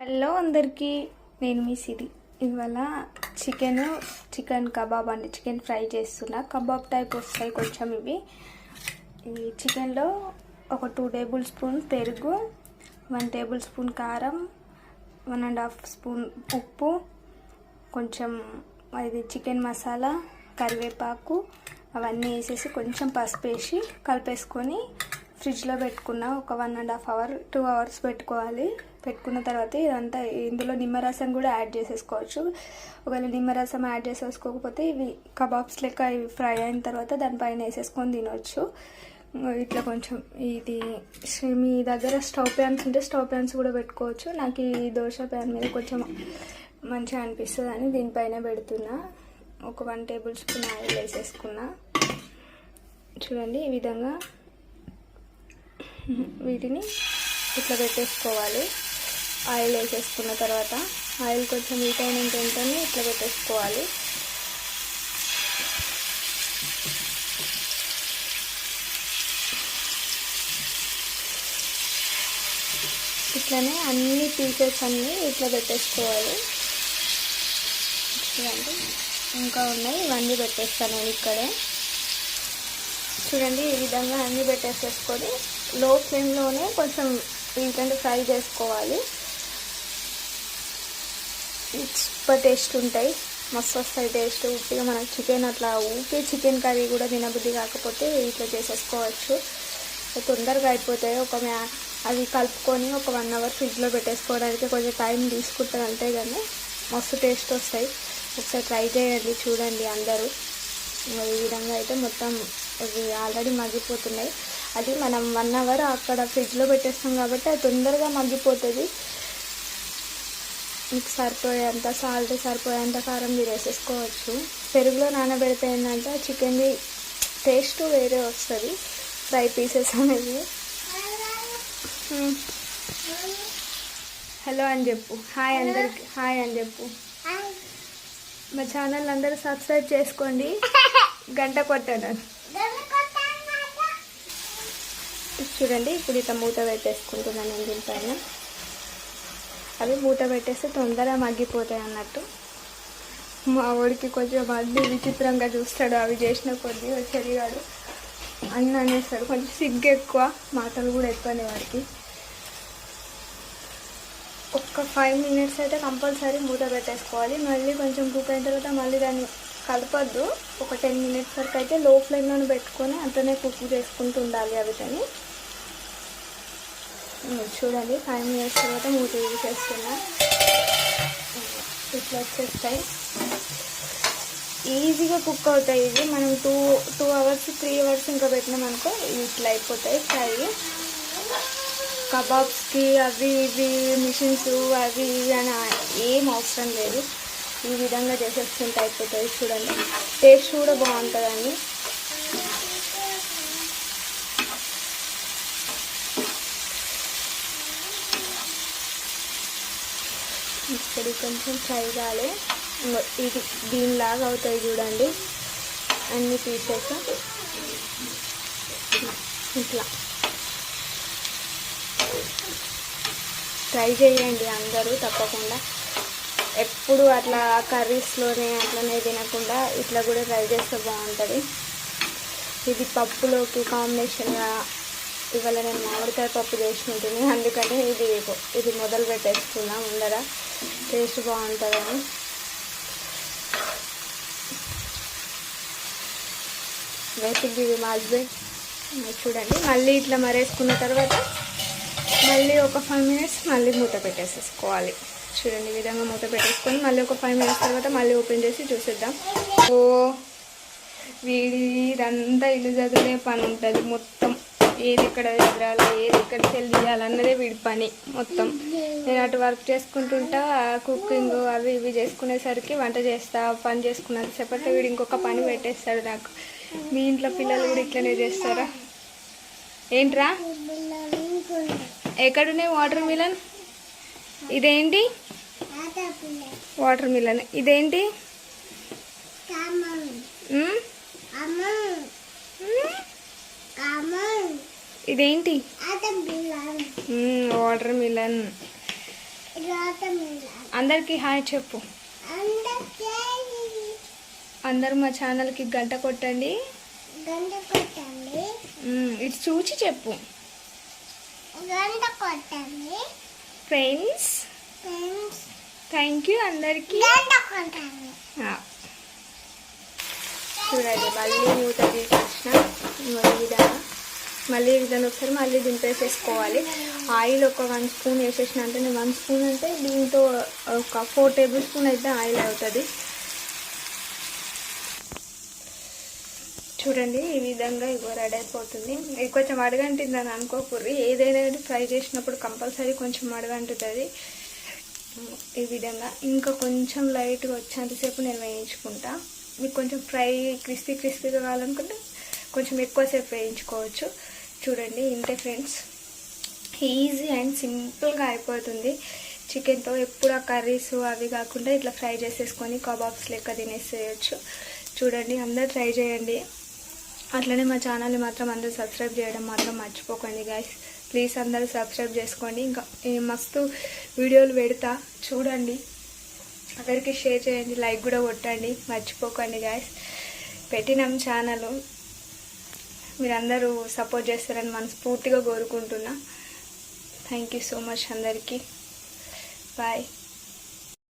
Hello అందరికీ నేను మీ సిరి. ఇవాళ చికెన్ చికెన్ కబాబ్ అండి. చికెన్ ఫ్రై చేస్తున్నా. కబాబ్ టైప్ వస్తాయి కొంచెం ఇవి. ఈ చికెన్లో ఒక టూ టేబుల్ స్పూన్ పెరుగు వన్ టేబుల్ స్పూన్ కారం వన్ అండ్ హాఫ్ స్పూన్ ఉప్పు కొంచెం ఇది చికెన్ మసాలా కరివేపాకు అవన్నీ వేసేసి కొంచెం పసుపు వేసి కలిపేసుకొని ఫ్రిడ్జ్లో పెట్టుకున్న ఒక one and half hour two hours పెట్టుకోవాలి. పెట్టుకున్న తర్వాత ఇదంతా ఇందులో నిమ్మరసం కూడా యాడ్ చేసేసుకోవచ్చు. ఒకవేళ నిమ్మరసం యాడ్ చేసేసుకోకపోతే ఇవి కబాబ్స్ లెక్క ఇవి ఫ్రై అయిన తర్వాత దానిపైన వేసేసుకొని తినవచ్చు ఇట్లా కొంచెం ఇది మీ దగ్గర స్టవ్ ప్యాన్స్ ఉంటే స్టవ్ ప్యాన్స్ కూడా పెట్టుకోవచ్చు. నాకు ఈ దోశ ప్యాన్ మీద కొంచెం మంచిగా అనిపిస్తుంది అని దీనిపైన పెడుతున్నా. ఒక వన్ టేబుల్ స్పూన్ ఆయిల్ వేసేసుకున్నా. చూడండి ఈ విధంగా వీటిని ఇట్లా పెట్టేసుకోవాలి. ఆయిల్ వేసేసుకున్న తర్వాత ఆయిల్ కొంచెం హీట్ అయిన వెంటనే ఇట్లా పెట్టేసుకోవాలి. ఇట్లనే అన్ని పీసెస్ అన్నీ ఇట్లా పెట్టేసుకోవాలి. చూడండి ఇంకా ఉన్నాయి. ఇవన్నీ పెట్టేస్తాను నేను ఇక్కడే. చూడండి ఈ విధంగా అన్నీ పెట్టేసేసుకొని లో ఫ్లేమ్లోనే కొంచెం వీటిని ఫ్రై చేసుకోవాలి. సూపర్ టేస్ట్ ఉంటాయి. మస్తు వస్తాయి టేస్ట్ ఉట్టిగా మనకు చికెన్ అట్లా ఊకే చికెన్ కర్రీ కూడా తినబుద్ధి కాకపోతే ఇట్లా చేసేసుకోవచ్చు. తొందరగా అయిపోతాయి. ఒక మ్యా అవి కలుపుకొని ఒక వన్ అవర్ ఫ్రిడ్జ్లో పెట్టేసుకోవడానికి కొంచెం టైం తీసుకుంటుంది అంతే కానీ మస్తు టేస్ట్ వస్తాయి. ఒకసారి ట్రై చేయండి చూడండి అందరూ. ఈ విధంగా అయితే మొత్తం ఇవి ఆల్రెడీ మగ్గిపోతున్నాయి. అది మనం వన్ అవర్ అక్కడ ఫ్రిడ్జ్లో పెట్టేస్తాం కాబట్టి అది తొందరగా మగ్గిపోతుంది. మీకు సరిపోయేంత సాల్ట్ సరిపోయేంత కారం మీరు వేసేసుకోవచ్చు. పెరుగులో నానబెడితే ఏంటంటే చికెన్ది టేస్ట్ వేరే వస్తుంది. ఫ్రై పీసెస్ అనేవి. హలో అని చెప్పు. హాయ్ అందరికి. హాయ్ అని చెప్పు. మా ఛానల్ అందరూ సబ్స్క్రైబ్ చేసుకోండి. గంట కొట్టాను చూడండి ఇప్పుడు ఇట్లా మూత పెట్టేసుకుంటున్నాను నేను దీనిపైన అవి మూత పెట్టేస్తే తొందరగా మగ్గిపోతాయి అన్నట్టు. మా వాడికి కొంచెం అన్ని విచిత్రంగా చూస్తాడు అవి చేసిన కొద్దీ చెరిగాడు అన్నీ అనేస్తాడు. కొంచెం సిగ్గు ఎక్కువ మాటలు కూడా ఎక్కువనే వాడికి. ఒక్క ఫైవ్ మినిట్స్ అయితే కంపల్సరీ మూత పెట్టేసుకోవాలి. మళ్ళీ కొంచెం కుక్ అయిన తర్వాత మళ్ళీ దాన్ని కలపద్దు. ఒక టెన్ మినిట్స్ వరకు అయితే లో ఫ్లేమ్లో పెట్టుకొని అంతనే కుక్ చేసుకుంటూ ఉండాలి అవిటని చూడండి ఫైవ్ మినిట్స్ తర్వాత మూత తీసేస్తున్నా. ఇట్లా వచ్చేస్తాయి. ఈజీగా కుక్ అవుతాయి ఇవి. మనం two two hours three hours ఇంకా పెట్టినామనుకో ఇట్లా అయిపోతాయి ఫ్రై. కబాబ్స్కి అవి ఇవి మిషన్స్ అవి ఇవి అని ఏం అవసరం లేదు. ఈ విధంగా చేసేస్తుంటే అయిపోతుంది చూడండి. టేస్ట్ కూడా బాగుంటుందండి. ఇక్కడ కొంచెం ఫ్రై కాలే. ఇది దీనిలాగా అవుతాయి చూడండి. అన్ని పీసెస్ ఇట్లా. ట్రై చేయండి అందరూ తప్పకుండా. ఎప్పుడు అట్లా కర్రీస్లోనే అట్లనే తినకుండా ఇట్లా కూడా ట్రై చేస్తే బాగుంటుంది. ఇది పప్పులోకి కాంబినేషన్గా ఇవాళ నేను మామిడికాయ పప్పు చేసినట్టుంది అందుకని ఇది ఇది మొదలు పెట్టేసుకున్నా ముందర టేస్ట్ బాగుంటుందని. బేసిక్ ఇవి మా హస్బెండ్. చూడండి మళ్ళీ ఇట్లా మరేసుకున్న తర్వాత మళ్ళీ ఒక ఫైవ్ మినిట్స్ మళ్ళీ మూత పెట్టేసేసుకోవాలి. చూడండి ఈ విధంగా మూత పెట్టేసుకొని మళ్ళీ ఒక ఫైవ్ మినిట్స్ తర్వాత మళ్ళీ ఓపెన్ చేసి చూసేద్దాం. ఓ వీడి ఇదంతా ఇల్లు చదివే పని ఉంటుంది మొత్తం. ఏది ఎక్కడ చదరాలి ఏది ఎక్కడ సెల్ తీయాలన్నదే వీడి పని మొత్తం. నేను అటు వర్క్ చేసుకుంటుంటా కుకింగ్ అవి ఇవి చేసుకునేసరికి వంట చేస్తా పని చేసుకున్నంత సేపట్లో వీడు ఇంకొక పని పెట్టేస్తాడు నాకు. మీ ఇంట్లో పిల్లలు కూడా ఇట్లనే చేస్తారా? ఏంట్రా? ఎక్కడున్నాయి వాటర్ మిలన్? ఇదేంటి? Watermelon. ఇదేంటి? ఇదేంటి? వాటర్ మిలన్ అందరికీ హాయ్ చెప్పు. అందరూ మా ఛానల్కి గంట కొట్టండి. ఇటు చూచి చెప్పు. ఫ్రెండ్స్ థ్యాంక్ యూ అందరికీ. చూడండి మళ్ళీ మూత ఈ విధంగా మళ్ళీ విధంగా ఒకసారి మళ్ళీ దింపేసేసుకోవాలి. ఆయిల్ ఒక వన్ స్పూన్ వేసేసిన అంటే నేను వన్ స్పూన్ అంటే దీంతో ఒక ఫోర్ టేబుల్ స్పూన్ అయితే ఆయిల్ అవుతుంది. చూడండి ఈ విధంగా ఇగో రెడీ అయిపోతుంది. ఇది కొంచెం అని అనుకోకూర్రి ఏదైనా ఫ్రై చేసినప్పుడు కంపల్సరీ కొంచెం అడగంటుతుంది ఈ విధంగా ఇంకా కొంచెం లైట్గా వచ్చేంతసేపు నేను వేయించుకుంటా. మీకు కొంచెం ఫ్రై క్రిస్పీ క్రిస్పీగా కావాలనుకుంటే కొంచెం ఎక్కువసేపు వేయించుకోవచ్చు. చూడండి ఇంతే ఫ్రెండ్స్ ఈజీ అండ్ సింపుల్గా అయిపోతుంది. చికెన్తో ఎప్పుడు ఆ కర్రీస్ అవి కాకుండా ఇట్లా ఫ్రై చేసేసుకొని కబాబ్స్ లెక్క తినేసేయచ్చు. చూడండి అందరు ట్రై చేయండి. అట్లనే మా ఛానల్ని మాత్రం అందరూ సబ్స్క్రైబ్ చేయడం మాత్రం మర్చిపోకండి గాయస్ ప్లీజ్ అందరూ సబ్స్క్రైబ్ చేసుకోండి. ఇంకా మస్తు వీడియోలు పెడతా. చూడండి. అందరికీ షేర్ చేయండి లైక్ కూడా కొట్టండి. మర్చిపోకండి గాయస్ పెట్టినాం ఛానల్ మీరందరూ సపోర్ట్ చేస్తారని మనస్ఫూర్తిగా కోరుకుంటున్నా. థ్యాంక్ యూ సో మచ్ అందరికీ. బాయ్